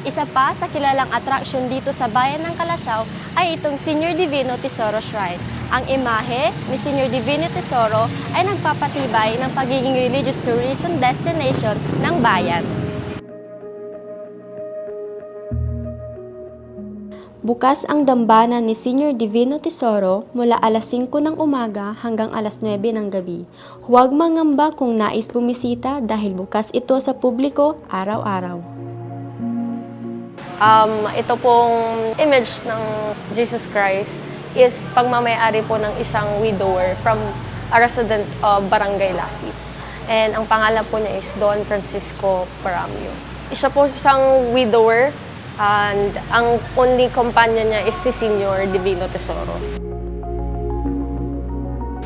Isa pa sa kilalang atraksyon dito sa bayan ng Kalasyaw ay itong Senior Divino Tesoro Shrine. Ang imahe ni Senior Divino Tesoro ay nagpapatibay ng pagiging religious tourism destination ng bayan. Bukas ang dambana ni Senior Divino Tesoro mula alas 5 ng umaga hanggang alas 9 ng gabi. Huwag mangamba kung nais bumisita dahil bukas ito sa publiko araw-araw. Um, ito pong image ng Jesus Christ is pagmamayari po ng isang widower from a resident of Barangay Lasip. And ang pangalan po niya is Don Francisco Paramio. Isa po siyang widower and ang only companion niya is si Senior Divino Tesoro.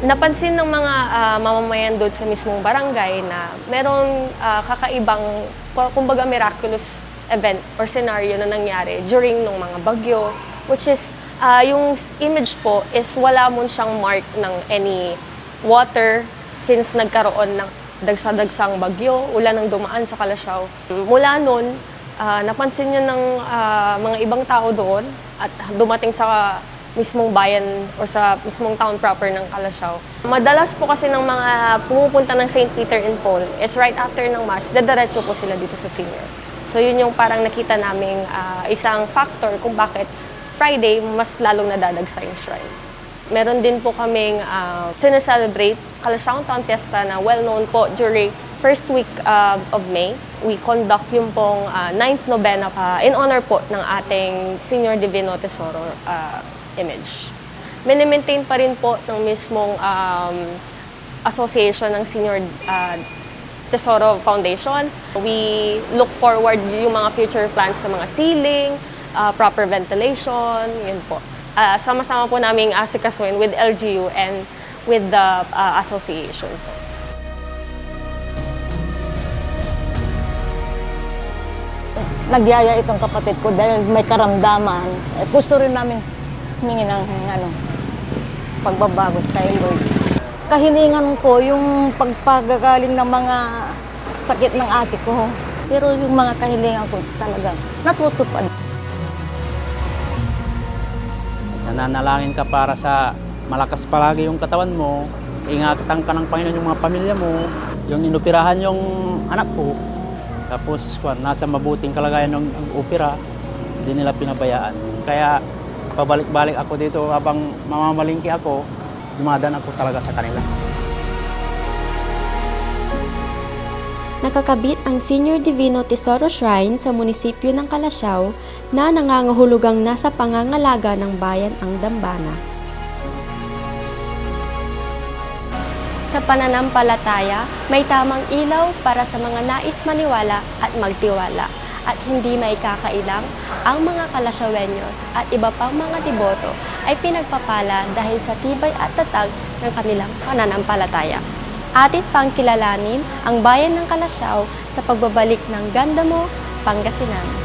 Napansin ng mga ah, mamamayan doon sa mismong barangay na merong ah, kakaibang, kumbaga miraculous event or scenario na nangyari during ng mga bagyo, which is ah, yung image po is wala mo siyang mark ng any water since nagkaroon ng dagsa-dagsang bagyo, ulan ang dumaan sa Kalasyaw. Mula noon, ah, napansin niya ng ah, mga ibang tao doon at dumating sa mismong bayan or sa mismong town proper ng Kalasyaw. Madalas po kasi ng mga pumupunta ng St. Peter and Paul is right after ng Mass, dadaretso po sila dito sa senior. So yun yung parang nakita naming ah, isang factor kung bakit Friday mas lalong nadadagsa yung shrine. Meron din po kaming uh, sineselebrate Kalasyaw Town Fiesta na well-known po during first week uh, of May. We conduct yung pong uh, 9th Novena uh, in honor po ng ating Senior Divino Tesoro uh, image. Mini-maintain pa rin po ng mismong um, association ng Senior uh, Tesoro Foundation. We look forward yung mga future plans sa mga ceiling, uh, proper ventilation, yun po. Uh, sama-sama po naming asikasuin with LGU and with the uh, association po. Nagyaya itong kapatid ko dahil may karamdaman. Eh, gusto rin namin humingi ng ano, pagbabago kay Lord. Kahilingan ko yung pagpagagaling ng mga sakit ng ate ko. Pero yung mga kahilingan ko talaga natutupad. Nananalangin ka para sa malakas palagi yung katawan mo, ingatan ka ng Panginoon yung mga pamilya mo, yung inoperahan yung anak ko, tapos kwan, nasa mabuting kalagayan ng opera, hindi nila pinabayaan. Kaya pabalik-balik ako dito habang mamamalingki ako, dumadaan ako talaga sa kanila. Nakakabit ang Senior Divino Tesoro Shrine sa munisipyo ng Kalasyaw na nangangahulugang nasa pangangalaga ng bayan ang dambana. Sa pananampalataya, may tamang ilaw para sa mga nais maniwala at magtiwala at hindi may kakailang ang mga kalasyawenyos at iba pang mga deboto ay pinagpapala dahil sa tibay at tatag ng kanilang pananampalataya. Atit pang kilalanin ang bayan ng Kalasyaw sa pagbabalik ng Ganda mo, Pangasinan.